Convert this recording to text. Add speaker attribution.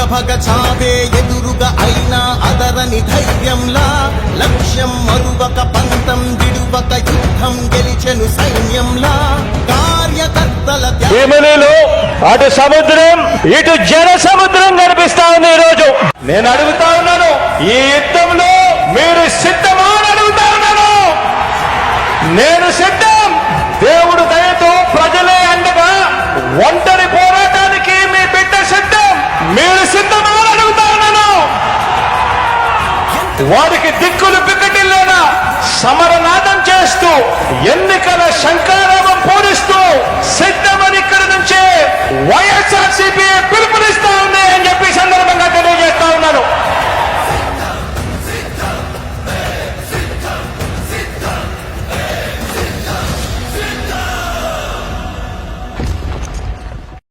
Speaker 1: ప్రభగ చావే ఎదురుగా అయినా అదరని ధైర్యంలా లక్ష్యం మరువక పంతం విడువక యుద్ధం గెలిచెను సైన్యంలా కార్యకర్తల
Speaker 2: భీమునిలో అటు సముద్రం ఇటు జన సముద్రం కనిపిస్తా ఉంది ఈరోజు. రోజు నేను అడుగుతా ఉన్నాను ఈ యుద్ధంలో మీరు సిద్ధమా అని అడుగుతా ఉన్నాను. నేను సిద్ధం. దేవుడు దయతో ప్రజలే అండగా ఒంటరి మీరు సిద్ధమని అడుగుతాను నేను వారికి దిక్కులు పిక్కటిల్లేనా? సమరనాదం చేస్తూ ఎన్నికల శంకారామం పూరిస్తూ సిద్ధమని ఇక్కడి నుంచే వైఎస్ఆర్సీపీ